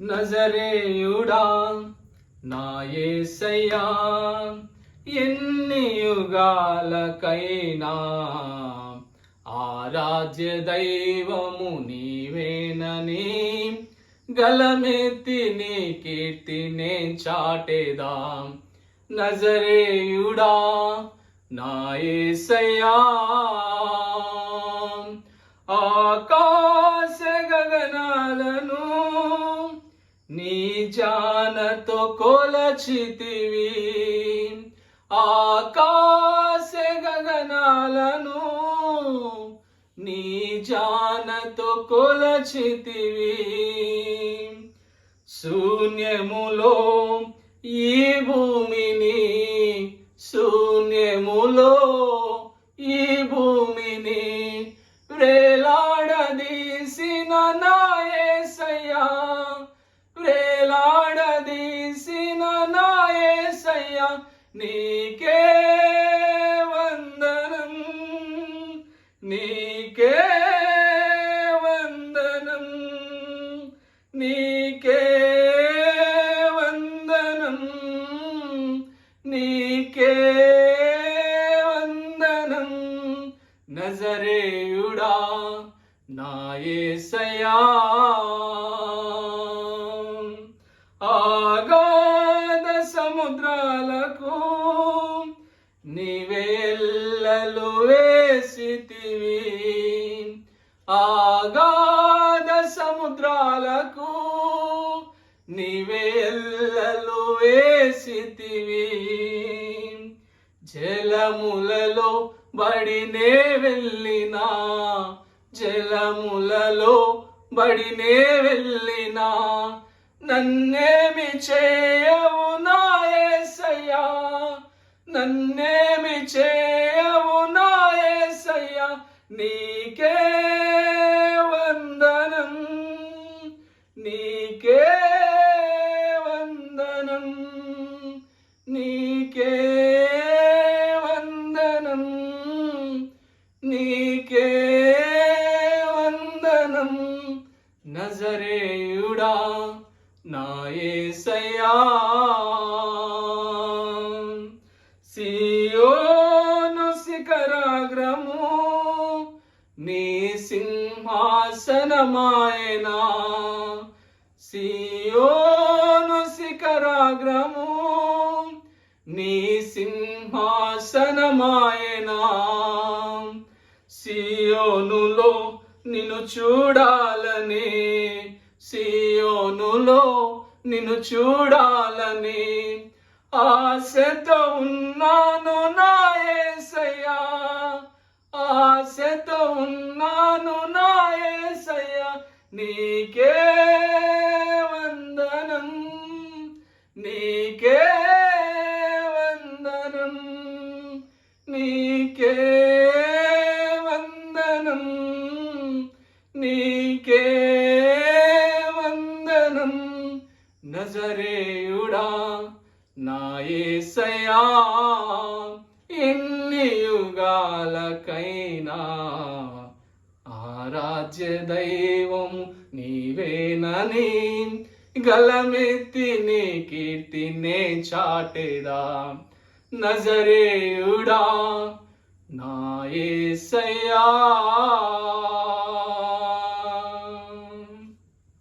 నజరేయుడా నా యేసయ్యా ఎన్ని యుగాలకైనా ఆరాధ్య దైవము నీవేనని గలమెత్తి నీ కీర్తి నే చాటేదా. నజరేయుడా నా యేసయ్యా నీ జానతో కొలచితివి. ఆకాశ గగనాలను నీ జానతో కొలచితివి. శూన్యములో ఈ భూమిని శూన్యములో ఈ నీకే వందనం నీకే వందనం నీకే వందనం నీకే వందనం. నజరేయుడా నా నీవేళ్ళలు వేసితివి. ఆగాధ సముద్రాలకు నీవేళ్ళలు వేసితివి. జలములలో బడినే వెళ్ళినా జలములలో బడినే వెళ్ళినా నన్నేమి చేయవు? నిన్నేమి చేయవు నాయసయ్యా నీకే వందనం. నీకే వందనం. నీకే వందనం. నీకే వందనం. నజరేయుడా నా యేసయ్యా సమగ్రము నీ సింహాసనమాయన. సియోను శిఖరాగ్రము నీ సింహాసనమాయన. సియోనులో నిన్ను చూడాలని సియోనులో నిన్ను చూడాలని. ఆశతో ఉన్నాను నాయే నీకే వందనం నీకే వందనం నీకే వందనం నీకే వందనం. నజరేయుడా నాయసయా ఎన్ని యుగాలకైనా ఆరాధ్య దైవం నీవేనని గలమెత్తి నీ కీర్తినే చాటేదా? నజరేయుడా నా యేసయ్యా